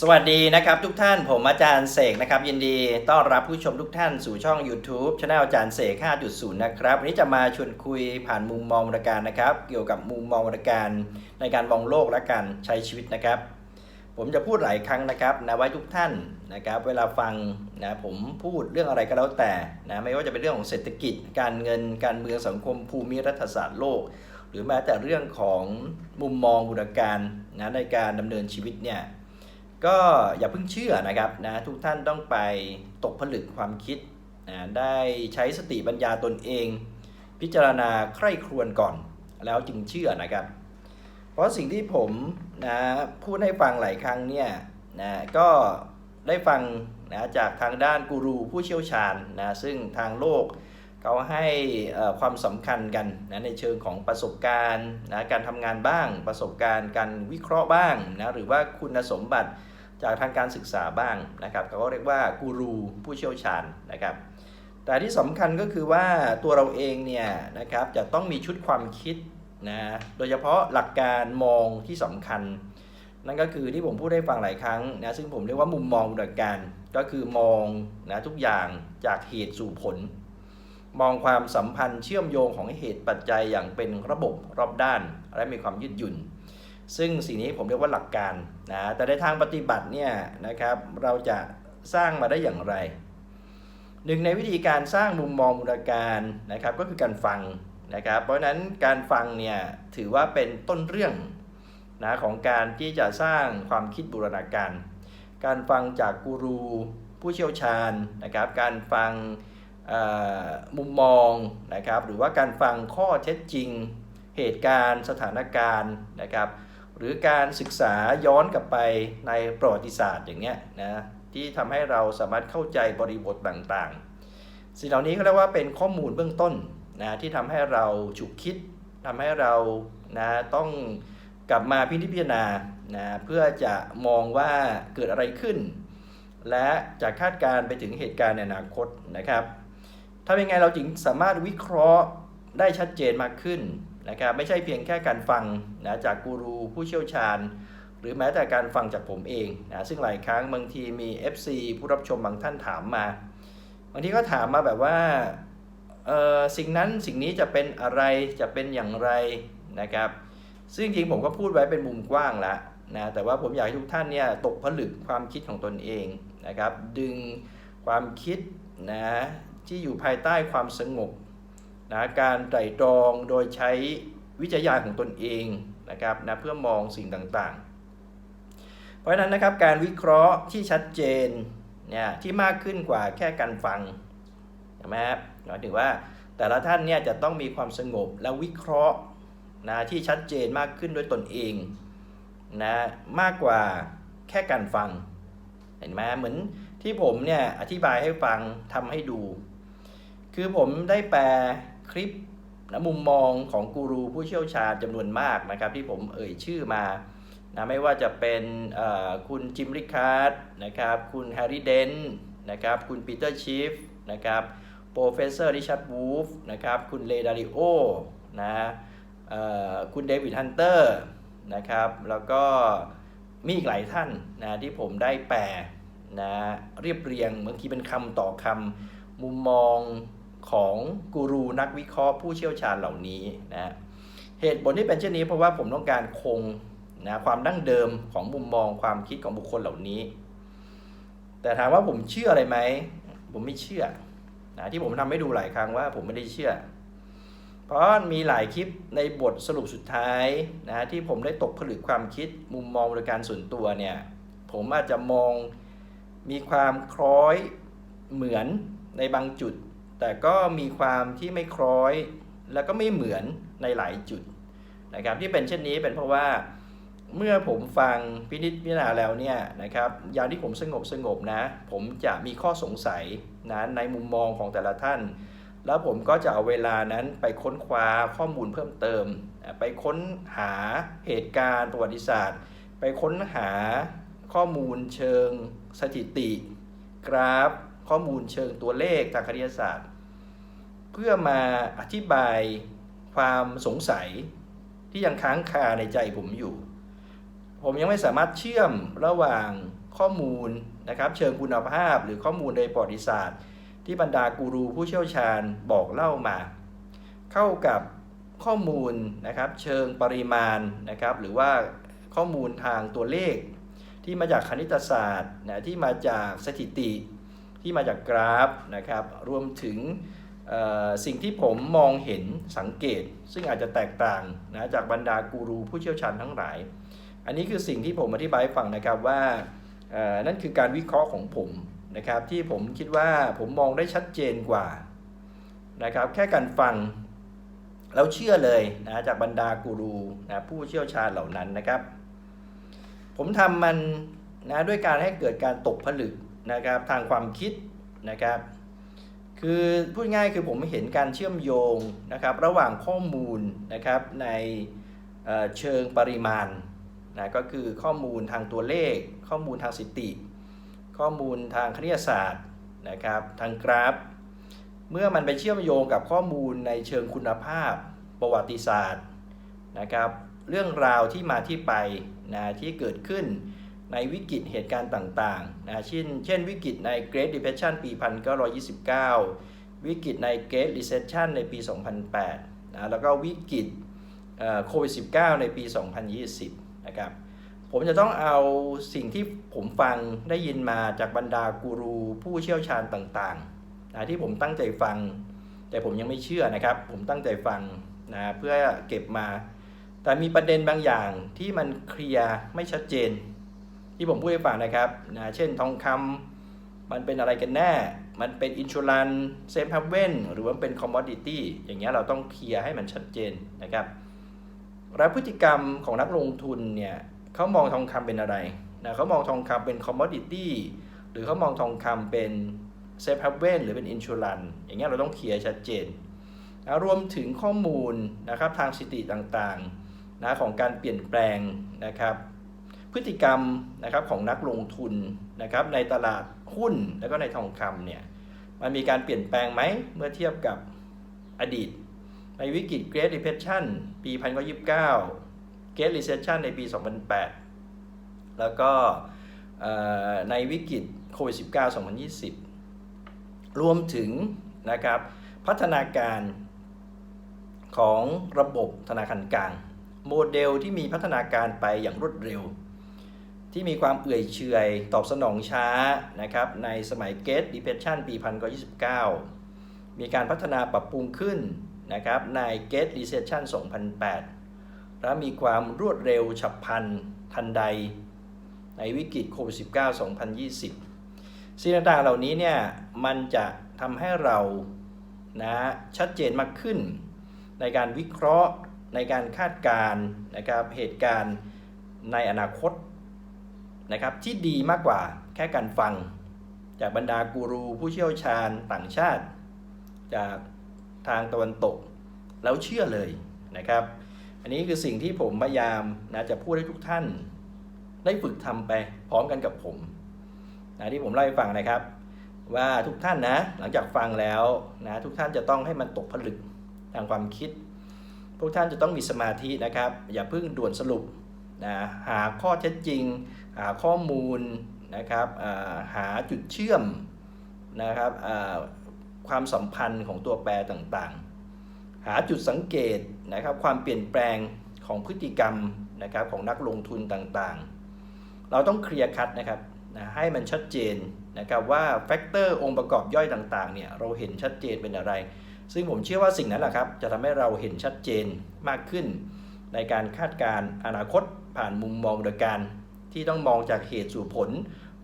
สวัสดีนะครับทุกท่านผมอาจารย์เสกนะครับ ยินดีต้อนรับผู้ชมทุกท่านสู่ช่อง YouTube ช anel อาจารย์เสก 5.0 นะครับวันนี้จะมาชวนคุยผ่านมุมมองวรรณการนะครับ เกี่ยวกับมุมมองวรรณการในการมองโลกและการใช้ชีวิตนะครับ ผมจะพูดหลายครั้งนะครับนะไว้ทุกท่านนะครับ เวลาฟังนะผมพูดเรื่องอะไรก็แล้วแต่นะไม่ว่าจะเป็นเรื่องของเศรษฐกิจ การเงิน การเมืองสังคมภูมิรัฐศาสตร์โลก หรือแม้แต่เรื่องของมุมมองบุรการนะในการดำเนินชีวิตเนี่ย ก็อย่าเพิ่งเชื่อนะครับนะทุกท่านต้องไปตกผลึกความคิดนะได้ใช้สติปัญญาตนเอง พิจารณาใคร่ครวญก่อนแล้วจึงเชื่อนะครับ เพราะสิ่งที่ผมนะพูดให้ฟังหลายครั้งเนี่ยนะก็ได้ฟังนะจากทางด้านกูรูผู้เชี่ยวชาญนะซึ่งทางโลกเขาให้ความสำคัญกันนะในเชิงของประสบการณ์นะการทำงานบ้าง ประสบการณ์การวิเคราะห์บ้างนะหรือว่าคุณสมบัติ จากทางการศึกษาบ้างนะครับเขาก็เรียกว่ากูรูผู้เชี่ยวชาญนะครับ แต่ที่สำคัญก็คือว่าตัวเราเองเนี่ยนะครับจะต้องมีชุดความคิดนะโดยเฉพาะหลักการมองที่สำคัญ นั่นก็คือที่ผมพูดให้ฟังหลายครั้งนะซึ่งผมเรียกว่ามุมมองหลักการก็คือมองนะทุกอย่างจากเหตุสู่ผล มองความสัมพันธ์เชื่อมโยงของเหตุปัจจัยอย่างเป็นระบบรอบด้าน และมีความยืดหยุ่น ซึ่งสิ่งนี้ผมเรียกว่าหลักการนะแต่ในทางปฏิบัติเนี่ยนะครับเราจะสร้างมาได้อย่างไร หนึ่งในวิธีการสร้างมุมมองมูลการนะครับก็คือการฟังนะครับ เพราะฉะนั้นการฟังเนี่ยถือว่าเป็นต้นเรื่องนะของการที่จะสร้างความคิดบูรณาการ การฟังจากกูรูผู้เชี่ยวชาญนะครับการฟังมุมมองนะครับหรือว่าการฟังข้อเท็จจริง เหตุการณ์ สถานการณ์นะครับ หรือการศึกษาย้อนกลับไปในประวัติศาสตร์อย่างเงี้ยนะที่ทำให้เราสามารถเข้าใจบริบทต่างๆ สิ่งเหล่านี้ก็เรียกว่าเป็นข้อมูลเบื้องต้นนะที่ทำให้เราฉุกคิดทำให้เรานะต้องกลับมาพิจารณานะเพื่อจะมองว่าเกิดอะไรขึ้น และจะคาดการณ์ไปถึงเหตุการณ์ในอนาคตนะครับทำยังไงเราจึงสามารถวิเคราะห์ได้ชัดเจนมากขึ้น นะครับไม่ใช่เพียงแค่การฟังนะจากกูรูผู้เชี่ยวชาญ หรือแม้แต่การฟังจากผมเองนะซึ่งหลายครั้งบางทีมี FC ผู้รับชมบางท่านถามมาบางทีก็ถามมาแบบว่าเออสิ่งนั้นสิ่งนี้จะเป็นอะไรจะเป็นอย่างไรนะครับซึ่งจริงผมก็พูดไว้เป็นมุมกว้างแล้วนะแต่ว่าผมอยากให้ทุกท่านเนี่ยตกผลึกความคิดของตนเองนะครับดึงความคิดนะที่อยู่ภายใต้ความสงบ นะการไตร่ตรองโดยใช้วิจารณญาณของตนเองนะครับนะเพื่อมองสิ่งต่างๆ เพราะฉะนั้นนะครับการวิเคราะห์ที่ชัดเจนเนี่ยที่มากขึ้นกว่าแค่การฟังใช่ไหมครับหมายถึงว่าแต่ละท่านเนี่ยจะต้องมีความสงบและวิเคราะห์นะที่ชัดเจนมากขึ้นด้วยตนเองนะมากกว่าแค่การฟังเห็นไหมเหมือนที่ผมเนี่ยอธิบายให้ฟังทำให้ดู คือผมได้แปล คลิปนะมุมมองของกูรูผู้เชี่ยวชาญจำนวนมากนะครับ ที่ผมเอ่ยชื่อมานะไม่ว่าจะเป็นคุณจิมริคาร์ดนะครับคุณแฮร์รี่เดนนะครับคุณปีเตอร์ชีฟนะครับโปรเฟสเซอร์ริชาร์ดวูฟนะครับคุณเลดาริโอนะคุณเดวิดฮันเตอร์นะครับแล้วก็มีอีกหลายท่านนะที่ผมได้แปลนะเรียบเรียงบางทีเป็นคำต่อคำมุมมอง ของกูรูนักวิเคราะห์ผู้เชี่ยวชาญเหล่านี้นะเหตุผลที่เป็นเช่นนี้เพราะว่าผมต้องการคงนะความดั้งเดิมของมุมมองความคิดของบุคคลเหล่านี้ แต่ถามว่าผมเชื่ออะไรไหม ผมไม่เชื่อนะที่ผมทำให้ดูหลายครั้งว่าผมไม่ได้เชื่อ เพราะมีหลายคลิปในบทสรุปสุดท้ายนะที่ผมได้ตกผลึกความคิดมุมมองบริการส่วนตัวเนี่ยผมอาจจะมองมีความคล้อยเหมือนในบางจุด แต่ก็มีความที่ไม่คล้อย แล้วก็ไม่เหมือนในหลายจุดนะครับที่เป็นเช่นนี้เป็นเพราะว่าเมื่อผมฟังพินิจพิจารณาแล้วเนี่ยนะครับอย่างที่ผมสงบสงบนะ ผมจะมีข้อสงสัยนะในมุมมองของแต่ละท่าน แล้วผมก็จะเอาเวลานั้นไปค้นคว้าข้อมูลเพิ่มเติม ไปค้นหาเหตุการณ์ประวัติศาสตร์ ไปค้นหาข้อมูลเชิงสถิติ กราฟ ข้อมูลเชิงตัวเลขทางคณิตศาสตร์ เพื่อมาอธิบายความสงสัยที่ยังค้างคาในใจผมอยู่ ผมยังไม่สามารถเชื่อมระหว่างข้อมูลนะครับ เชิงคุณภาพหรือข้อมูลในประวัติศาสตร์ ที่บรรดากูรูผู้เชี่ยวชาญบอกเล่ามา เข้ากับข้อมูลนะครับ เชิงปริมาณนะครับ หรือว่าข้อมูลทางตัวเลข ที่มาจากคณิตศาสตร์นะที่มาจากสถิติ ที่มาจากกราฟนะครับ รวมถึงสิ่งที่ผมมองเห็นสังเกต ซึ่งอาจจะแตกต่างนะจากบรรดากูรูผู้เชี่ยวชาญทั้งหลาย อันนี้คือสิ่งที่ผมอธิบายให้ฟังนะครับว่านั่นคือการวิเคราะห์ของผมนะครับที่ผมคิดว่าผมมองได้ชัดเจนกว่านะครับแค่การฟังแล้วเชื่อเลยนะจากบรรดากูรูนะผู้เชี่ยวชาญเหล่านั้นนะครับ ผมทำมันนะด้วยการให้เกิดการตกผลึก นะครับทางความคิดนะครับคือพูดง่ายคือผมเห็นการเชื่อมโยงนะครับระหว่างข้อมูลนะครับในเเชิงปริมาณนะก็คือข้อมูลทางตัวเลข ข้อมูลทางสถิติ ข้อมูลทางคณิตศาสตร์นะครับทางกราฟ เมื่อมันไปเชื่อมโยงกับข้อมูลในเชิงคุณภาพประวัติศาสตร์นะครับเรื่องราวที่มาที่ไปนะที่เกิดขึ้น ในวิกฤตเหตุการณ์ต่างๆนะเช่นเช่นวิกฤตใน Great Depression ปี 1929 วิกฤตใน Great Recession ในปี 2008นะแล้วก็วิกฤตโควิด -19 ในปี 2020 นะครับ ผมจะต้องเอาสิ่งที่ผมฟังได้ยินมาจากบรรดากูรูผู้เชี่ยวชาญต่างๆนะที่ผมตั้งใจฟัง แต่ผมยังไม่เชื่อนะครับ ผมตั้งใจฟังนะเพื่อเก็บมา แต่มีประเด็นบางอย่างที่มันเคลียร์ไม่ชัดเจน ที่ผมพูดให้ฟังนะครับนะเช่นทองคำมันเป็นอะไรกันแน่ มันเป็นอินชูรันเซฟฮับเว่นหรือว่าเป็นคอมมอดิตี้อย่างเงี้ยเราต้องเคลียร์ให้มันชัดเจนนะครับแล้วพฤติกรรมของนักลงทุนเนี่ยเขามองทองคำเป็นอะไรนะเขามองทองคำเป็นคอมมอดิตี้หรือเขามองทองคำเป็นเซฟฮับเว่นหรือเป็นอินชูรันอย่างเงี้ยเราต้องเคลียร์ชัดเจนนะรวมถึงข้อมูลนะครับทางสถิติต่างๆนะของการเปลี่ยนแปลงนะครับ พฤติกรรมนะครับของนักลงทุนนะครับในตลาดหุ้นแล้วก็ในทองคำเนี่ยมันมีการเปลี่ยนแปลงไหมเมื่อเทียบกับอดีต ในวิกฤต Great Depression ปี 1929 Great Recession ในปี 2008 แล้วก็ในวิกฤตโควิด -19 2020 รวมถึงนะครับพัฒนาการของระบบธนาคารกลาง โมเดลที่มีพัฒนาการไปอย่างรวดเร็ว ที่มีความเอื่อยเฉอยตอบสนองช้านะครับในสมัย Great Depression ปี1929มีการพัฒนาปรับปรุงขึ้นนะครับใน Great Recession 2008และมีความรวดเร็วฉับพลันทันใดในวิกฤตโควิด -19 2020 สิ่งต่างๆเหล่านี้เนี่ยมันจะทำให้เรานะชัดเจนมากขึ้น ในการวิเคราะห์ในการคาดการณ์นะครับเหตุการณ์ในอนาคต นะครับที่ดีมากกว่าแค่การฟัง จากบรรดากูรูผู้เชี่ยวชาญต่างชาติ จากทางตะวันตก แล้วเชื่อเลยนะครับ อันนี้คือสิ่งที่ผมพยายามนะจะพูดให้ทุกท่าน ได้ฝึกทำไปพร้อมกันกับผมนะที่ผมเล่าให้ฟังนะครับ ว่าทุกท่านนะหลังจากฟังแล้วนะทุกท่านจะต้องให้มันตกผลึกทางความคิด พวกท่านจะต้องมีสมาธินะครับ อย่าเพิ่งด่วนสรุป นะหาข้อเท็จจริง หาข้อมูลนะครับหาจุดเชื่อมนะครับความสัมพันธ์ของตัวแปรต่างๆ หาจุดสังเกตนะครับความเปลี่ยนแปลงของพฤติกรรมนะครับของนักลงทุนต่างๆ เราต้องเคลียร์คัดนะครับนะให้มันชัดเจนนะครับว่าแฟกเตอร์องค์ประกอบย่อยต่างๆเนี่ยเราเห็นชัดเจนเป็นอะไร ซึ่งผมเชื่อว่าสิ่งนั้นแหละครับจะทำให้เราเห็นชัดเจนมากขึ้นในการคาดการณ์อนาคต ผ่านมุมมองโดยการ ที่ต้องมองจากเหตุสู่ผล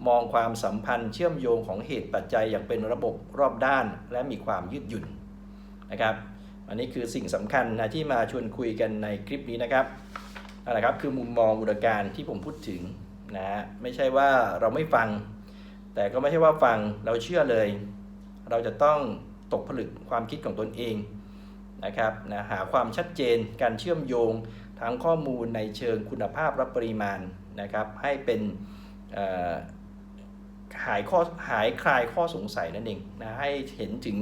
มองความสัมพันธ์เชื่อมโยงของเหตุปัจจัยอย่างเป็นระบบรอบด้าน และมีความยืดหยุ่นนะครับอันนี้คือสิ่งสำคัญนะที่มาชวนคุยกันในคลิปนี้นะครับนั่นแหละครับคือมุมมองอุดการที่ผมพูดถึงนะฮะไม่ใช่ว่าเราไม่ฟัง แต่ก็ไม่ใช่ว่าฟังเราเชื่อเลย เราจะต้องตกผลึกความคิดของตนเองนะครับนะหาความชัดเจนการเชื่อมโยง ทั้งข้อมูลในเชิงคุณภาพและปริมาณนะครับ ให้เป็นหายข้อหายคลายข้อสงสัยนั่นเองนะให้เห็นถึง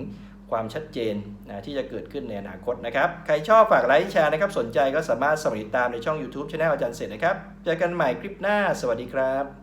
ความชัดเจนนะที่จะเกิดขึ้นในอนาคตนะครับ ใครชอบฝากไลค์แชร์นะครับ สนใจก็สามารถสมัครติดตามในช่อง YouTube ช anel อาจารย์เสร็จนะครับ เจอกันใหม่คลิปหน้า สวัสดีครับ